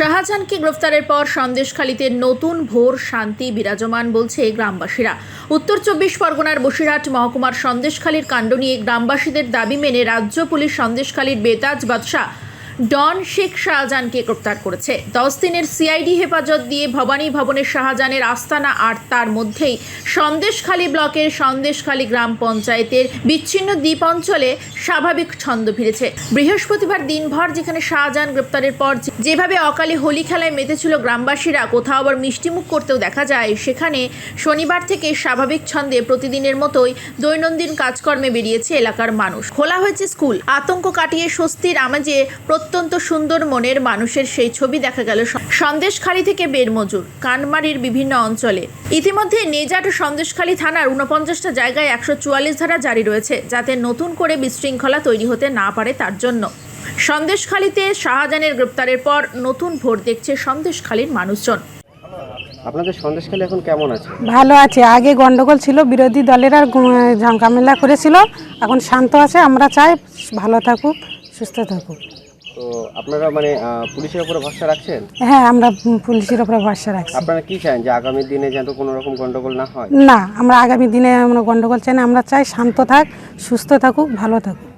শাহজাহানকে গ্রেফতারের পর সন্দেশখালীতে নতুন ভোর শান্তি বিরাজমান বলছে গ্রামবাসীরা। উত্তর চব্বিশ পরগনার বসিরহাট মহকুমার সন্দেশখালীর কাণ্ড নিয়ে গ্রামবাসীদের দাবি মেনে রাজ্য পুলিশ সন্দেশখালীর বেতাজ বাদশাহ ডন শেখ শাহজাহানকে গ্রেপ্তার করেছে। দশ দিনের সিআইডি হেফাজত দিয়ে ভবানী ভবনের শাহজাহানের আস্তানা আর তার মধ্যেই সন্দেশখালী ব্লকের সন্দেশখালী গ্রাম পঞ্চায়েতের বিচ্ছিন্ন দ্বীপ অঞ্চলে স্বাভাবিক ছন্দ ফিরেছে। বৃহস্পতিবার দিনভর যেখানে শাহজাহান গ্রেপ্তারের পর যেভাবে অকালে হোলি খেলায় মেতেছিল গ্রামবাসীরা, কোথাও আবার মিষ্টিমুখ করতেও দেখা যায়। সেখানে শনিবার থেকে স্বাভাবিক ছন্দে প্রতিদিনের মতোই দৈনন্দিন কাজকর্মে বেরিয়েছে এলাকার মানুষ। খোলা হয়েছে স্কুল। আতঙ্ক কাটিয়ে স্বস্তির আমেজে প্রত্যন্ত সুন্দর মনের মানুষের সেই ছবি দেখা গেল সন্দেশখালী থেকে বেরমজুর কানমারির বিভিন্ন অঞ্চলে। ইতিমধ্যে নেজাট সন্দেশখালী থানার উনপঞ্চাশটা জায়গায় একশো চুয়াল্লিশ ধারা জারি রয়েছে যাতে নতুন করে বিশৃঙ্খলা তৈরি হতে না পারে তার জন্য। সন্দেশখালীতে শাহজাহানের গ্রেপ্তারের পর নতুন ভোট দেখছে সন্দেশখালীর মানুষজন। আপনাদের সন্দেশখালী এখন কেমন আছে? ভালো আছে। আগে গন্ডগোল ছিল বিরোধী দলের আর ঝামেলা করেছিল। এখন শান্ত আছে আমরা চাই ভালো থাকুক সুস্থ থাকুক। তো আপনারা মানে পুলিশের উপরে ভরসা রাখছেন? হ্যাঁ আমরা পুলিশের উপরে ভরসা রাখছি। আপনারা কি চান যে আগামী দিনে যেন কোনো রকম গন্ডগোল না হয়? না আমরা আগামী দিনে আমরা গন্ডগোল চাই না আমরা চাই শান্ত থাক সুস্থ থাকুক ভালো থাকুক।